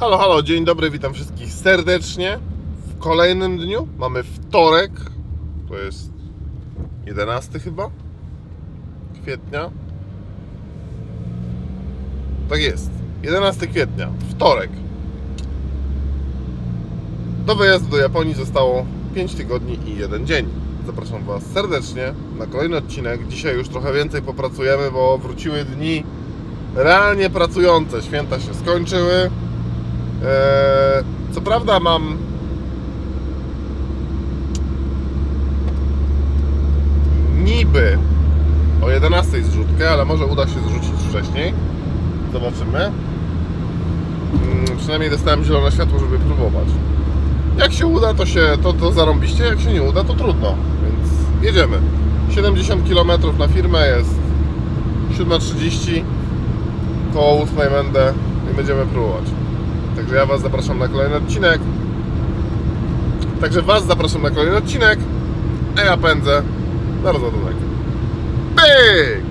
Halo, halo, dzień dobry, witam wszystkich serdecznie. W kolejnym dniu mamy wtorek, to jest 11 chyba kwietnia. Tak jest, 11 kwietnia, wtorek. Do wyjazdu do Japonii zostało 5 tygodni i 1 dzień. Zapraszam Was serdecznie na kolejny odcinek. Dzisiaj już trochę więcej popracujemy, bo wróciły dni realnie pracujące. Święta się skończyły. Eee, co prawda mam niby o 11 zrzutkę, ale może uda się zrzucić wcześniej. Zobaczymy. Mm, przynajmniej dostałem zielone światło, żeby próbować. Jak się uda, to się to, to zarąbiście, jak się nie uda, to trudno. Więc jedziemy. 70 km na firmę jest 7.30 koło 8 będę i będziemy próbować. Także ja Was zapraszam na kolejny odcinek. Także Was zapraszam na kolejny odcinek, a ja pędzę na rozładunek. Pyk!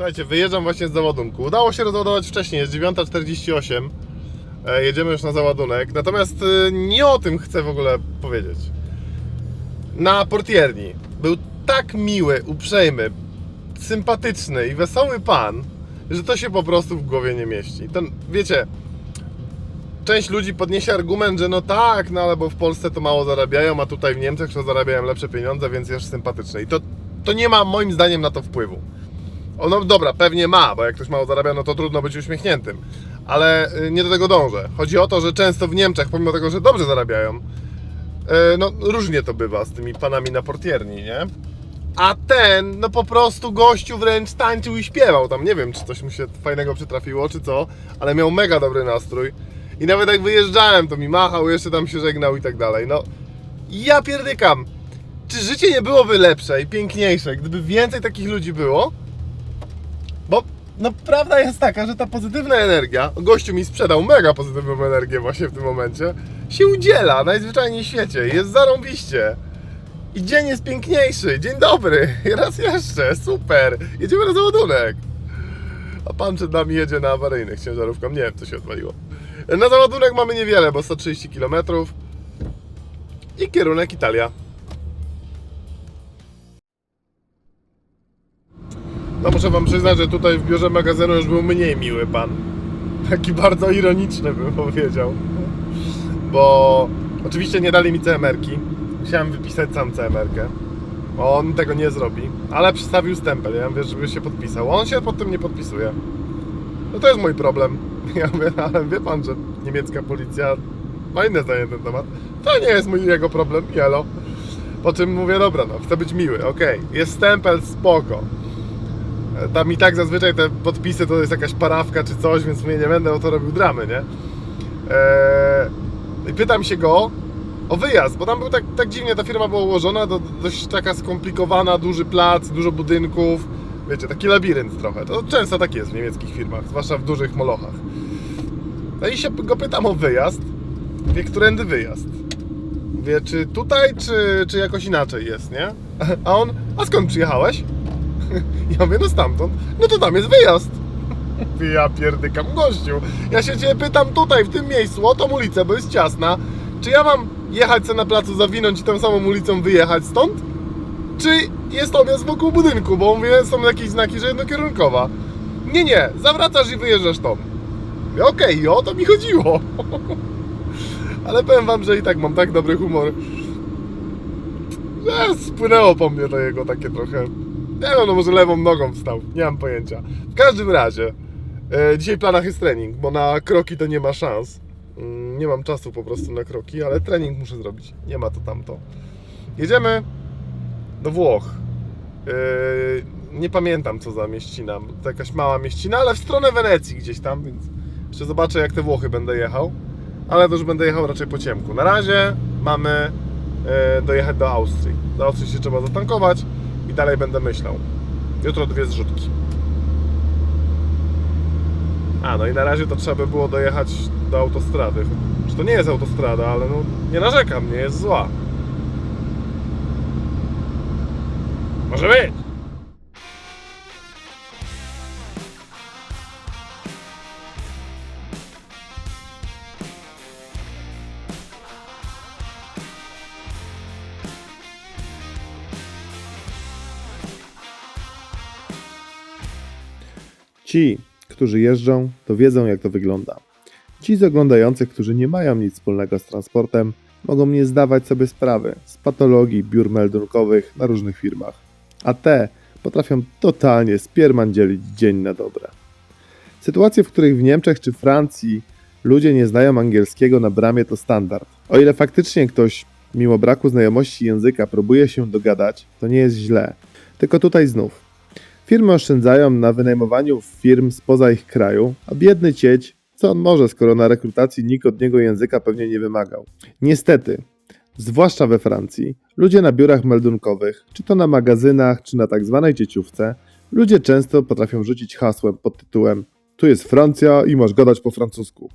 Słuchajcie, wyjeżdżam właśnie z załadunku. Udało się rozładować wcześniej, jest 9.48. E, jedziemy już na załadunek. Natomiast e, nie o tym chcę w ogóle powiedzieć. Na portierni był tak miły, uprzejmy, sympatyczny i wesoły pan, że to się po prostu w głowie nie mieści. Ten, wiecie, część ludzi podniesie argument, że no tak, no ale bo w Polsce to mało zarabiają, a tutaj w Niemczech to zarabiają lepsze pieniądze, więc jest sympatyczny. I to, to nie ma moim zdaniem na to wpływu. No dobra, pewnie ma, bo jak ktoś mało zarabia, no to trudno być uśmiechniętym. Ale y, nie do tego dążę. Chodzi o to, że często w Niemczech, pomimo tego, że dobrze zarabiają, y, no różnie to bywa z tymi panami na portierni, nie? A ten, no po prostu gościu wręcz tańczył i śpiewał tam. Nie wiem, czy coś mu się fajnego przytrafiło, czy co, ale miał mega dobry nastrój. I nawet jak wyjeżdżałem, to mi machał, jeszcze tam się żegnał i tak dalej. No, ja pierdykam. Czy życie nie byłoby lepsze i piękniejsze, gdyby więcej takich ludzi było? Bo no prawda jest taka, że ta pozytywna energia, gościu mi sprzedał mega pozytywną energię właśnie w tym momencie, się udziela najzwyczajniej w świecie. Jest zarąbiście. I dzień jest piękniejszy. Dzień dobry. Raz jeszcze. Super. Jedziemy na załadunek. A pan przed nami jedzie na awaryjnych ciężarówką. Nie wiem, co się odwaliło. Na załadunek mamy niewiele, bo 130 km. I kierunek Italia. No muszę wam przyznać, że tutaj w biurze magazynu już był mniej miły pan. Taki bardzo ironiczny bym powiedział. Bo oczywiście nie dali mi CMR-ki. Musiałem wypisać sam CMR-kę. On tego nie zrobi, ale przystawił stempel. Ja mówię, żeby się podpisał. On się pod tym nie podpisuje. No to jest mój problem. Ja mówię, ale wie pan, że niemiecka policja ma inne zdanie na ten temat. To nie jest mój jego problem, jelo. Po czym mówię, dobra, no, chcę być miły, okej. Jest stempel, spoko. Tam i tak zazwyczaj te podpisy to jest jakaś parawka czy coś, więc mnie nie będę o to robił dramy, nie? Eee, I pytam się go o wyjazd, bo tam był tak, tak dziwnie, ta firma była ułożona, do, dość taka skomplikowana, duży plac, dużo budynków, wiecie, taki labirynt trochę. To często tak jest w niemieckich firmach, zwłaszcza w dużych molochach. No i się go pytam o wyjazd, wie, którędy wyjazd. Wie, czy tutaj, czy, czy jakoś inaczej jest, nie? A on, a skąd przyjechałeś? Ja mówię, no stamtąd. No to tam jest wyjazd. Ja pierdykam gościu. Ja się ciebie pytam tutaj, w tym miejscu, o tą ulicę, bo jest ciasna. Czy ja mam jechać sobie na placu, zawinąć i tą samą ulicą wyjechać stąd? Czy jest objazd wokół budynku? Bo mówię, są jakieś znaki, że jednokierunkowa. Nie, nie, zawracasz i wyjeżdżasz. Mówię, Okej, okay, o to mi chodziło. Ale powiem wam, że i tak mam tak dobry humor, że spłynęło po mnie to jego takie trochę nie wiem, no może lewą nogą wstał, nie mam pojęcia. W każdym razie, e, dzisiaj w planach jest trening, bo na kroki to nie ma szans. Mm, nie mam czasu po prostu na kroki, ale trening muszę zrobić. Nie ma to tamto. Jedziemy do Włoch. Yy, nie pamiętam co za mieścina. To jakaś mała mieścina, ale w stronę Wenecji gdzieś tam, więc jeszcze zobaczę jak te Włochy będę jechał. Ale to już będę jechał raczej po ciemku. Na razie mamy yy, dojechać do Austrii. Do Austrii się trzeba zatankować i dalej będę myślał. Jutro dwie zrzutki. A, no i na razie to trzeba by było dojechać do autostrady. Czy to nie jest autostrada, ale no nie narzekam, nie jest zła. Może być. Ci, którzy jeżdżą, to wiedzą, jak to wygląda. Ci z oglądających, którzy nie mają nic wspólnego z transportem, mogą nie zdawać sobie sprawy z patologii biur meldunkowych na różnych firmach. A te potrafią totalnie spiermandzielić dzień na dobre. Sytuacje, w których w Niemczech czy Francji ludzie nie znają angielskiego na bramie to standard. O ile faktycznie ktoś, mimo braku znajomości języka, próbuje się dogadać, to nie jest źle. Tylko tutaj znów Firmy oszczędzają na wynajmowaniu firm spoza ich kraju, a biedny cieć, co on może, skoro na rekrutacji nikt od niego języka pewnie nie wymagał. Niestety, zwłaszcza we Francji, ludzie na biurach meldunkowych, czy to na magazynach, czy na tak zwanej dzieciówce, ludzie często potrafią rzucić hasłem pod tytułem tu jest Francja i masz gadać po francusku.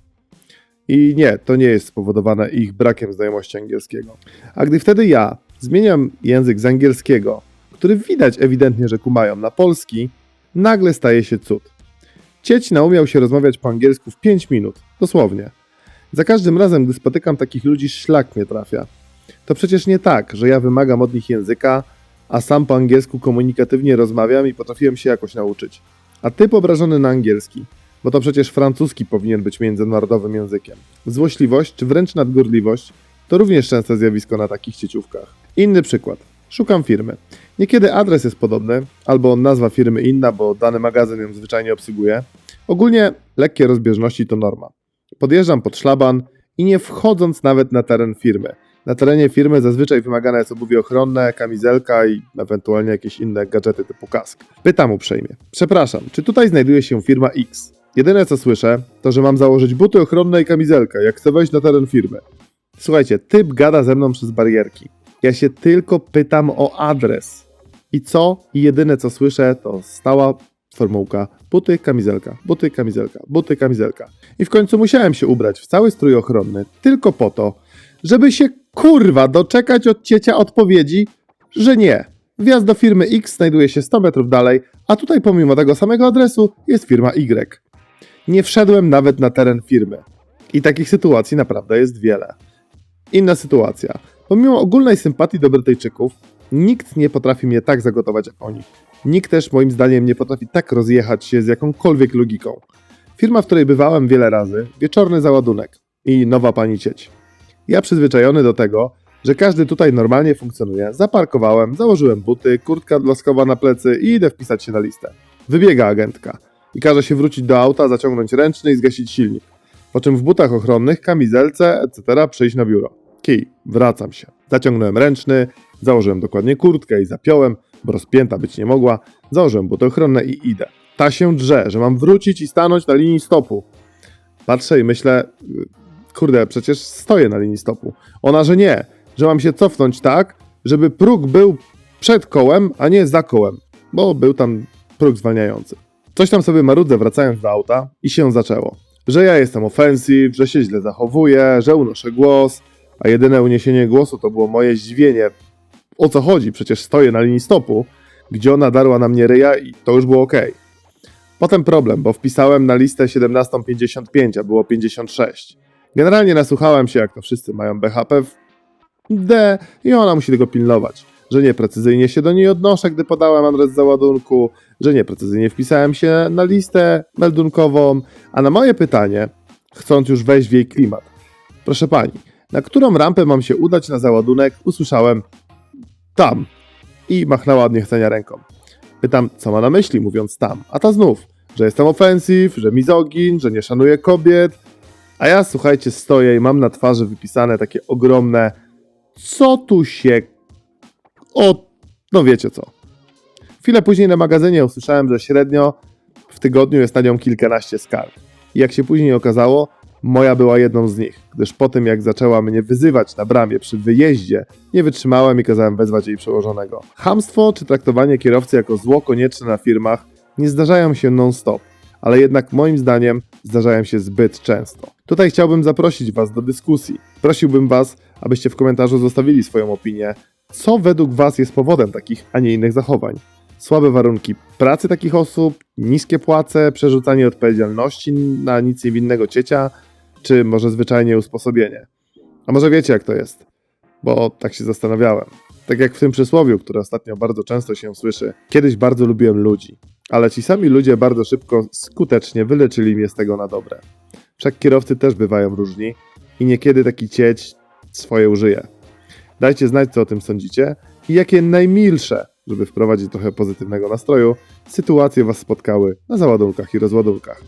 I nie, to nie jest spowodowane ich brakiem znajomości angielskiego. A gdy wtedy ja zmieniam język z angielskiego który widać ewidentnie, że kumają na polski, nagle staje się cud. Cieć naumiał się rozmawiać po angielsku w 5 minut, dosłownie. Za każdym razem, gdy spotykam takich ludzi, szlak mnie trafia. To przecież nie tak, że ja wymagam od nich języka, a sam po angielsku komunikatywnie rozmawiam i potrafiłem się jakoś nauczyć. A ty obrażony na angielski, bo to przecież francuski powinien być międzynarodowym językiem. Złośliwość, czy wręcz nadgorliwość, to również częste zjawisko na takich cieciówkach. Inny przykład. Szukam firmy. Niekiedy adres jest podobny, albo nazwa firmy inna, bo dany magazyn ją zwyczajnie obsługuje. Ogólnie lekkie rozbieżności to norma. Podjeżdżam pod szlaban i nie wchodząc nawet na teren firmy. Na terenie firmy zazwyczaj wymagane jest obuwie ochronne, kamizelka i ewentualnie jakieś inne gadżety typu kask. Pytam uprzejmie. Przepraszam, czy tutaj znajduje się firma X? Jedyne co słyszę, to że mam założyć buty ochronne i kamizelkę, jak chcę wejść na teren firmy. Słuchajcie, typ gada ze mną przez barierki. Ja się tylko pytam o adres. I co? I jedyne co słyszę to stała formułka buty, kamizelka, buty, kamizelka, buty, kamizelka. I w końcu musiałem się ubrać w cały strój ochronny tylko po to, żeby się kurwa doczekać od ciecia odpowiedzi, że nie. Wjazd do firmy X znajduje się 100 metrów dalej, a tutaj pomimo tego samego adresu jest firma Y. Nie wszedłem nawet na teren firmy. I takich sytuacji naprawdę jest wiele. Inna sytuacja. Pomimo ogólnej sympatii do Brytyjczyków, nikt nie potrafi mnie tak zagotować jak oni. Nikt też moim zdaniem nie potrafi tak rozjechać się z jakąkolwiek logiką. Firma, w której bywałem wiele razy, wieczorny załadunek i nowa pani cieć. Ja przyzwyczajony do tego, że każdy tutaj normalnie funkcjonuje, zaparkowałem, założyłem buty, kurtka laskowa na plecy i idę wpisać się na listę. Wybiega agentka i każe się wrócić do auta, zaciągnąć ręczny i zgasić silnik. Po czym w butach ochronnych, kamizelce, etc. przyjść na biuro. Kij, wracam się. Zaciągnąłem ręczny, założyłem dokładnie kurtkę i zapiąłem, bo rozpięta być nie mogła. Założyłem buty ochronne i idę. Ta się drze, że mam wrócić i stanąć na linii stopu. Patrzę i myślę, kurde, przecież stoję na linii stopu. Ona, że nie, że mam się cofnąć tak, żeby próg był przed kołem, a nie za kołem, bo był tam próg zwalniający. Coś tam sobie marudzę wracając do auta i się zaczęło. Że ja jestem ofensyw, że się źle zachowuję, że unoszę głos, a jedyne uniesienie głosu to było moje zdziwienie. O co chodzi? Przecież stoję na linii stopu, gdzie ona darła na mnie ryja i to już było ok. Potem problem, bo wpisałem na listę 17.55, a było 56. Generalnie nasłuchałem się, jak to wszyscy mają BHP w D i ona musi tego pilnować. Że nieprecyzyjnie się do niej odnoszę, gdy podałem adres załadunku, że nieprecyzyjnie wpisałem się na listę meldunkową, a na moje pytanie, chcąc już wejść w jej klimat, proszę pani, na którą rampę mam się udać na załadunek, usłyszałem tam i machnęła od niechcenia ręką. Pytam, co ma na myśli, mówiąc tam, a ta znów, że jestem ofensyw, że mizogin, że nie szanuję kobiet, a ja, słuchajcie, stoję i mam na twarzy wypisane takie ogromne co tu się... O, no wiecie co. Chwilę później na magazynie usłyszałem, że średnio w tygodniu jest na nią kilkanaście skarg. I jak się później okazało, moja była jedną z nich, gdyż po tym jak zaczęła mnie wyzywać na bramie przy wyjeździe, nie wytrzymałem i kazałem wezwać jej przełożonego. Hamstwo czy traktowanie kierowcy jako zło konieczne na firmach nie zdarzają się non-stop, ale jednak moim zdaniem zdarzają się zbyt często. Tutaj chciałbym zaprosić Was do dyskusji. Prosiłbym Was, abyście w komentarzu zostawili swoją opinię, co według Was jest powodem takich, a nie innych zachowań. Słabe warunki pracy takich osób, niskie płace, przerzucanie odpowiedzialności na nic niewinnego ciecia, czy może zwyczajnie usposobienie. A może wiecie jak to jest? Bo tak się zastanawiałem. Tak jak w tym przysłowiu, które ostatnio bardzo często się słyszy. Kiedyś bardzo lubiłem ludzi, ale ci sami ludzie bardzo szybko, skutecznie wyleczyli mnie z tego na dobre. Wszak kierowcy też bywają różni i niekiedy taki cieć swoje użyje. Dajcie znać, co o tym sądzicie i jakie najmilsze, żeby wprowadzić trochę pozytywnego nastroju, sytuacje Was spotkały na załadunkach i rozładunkach.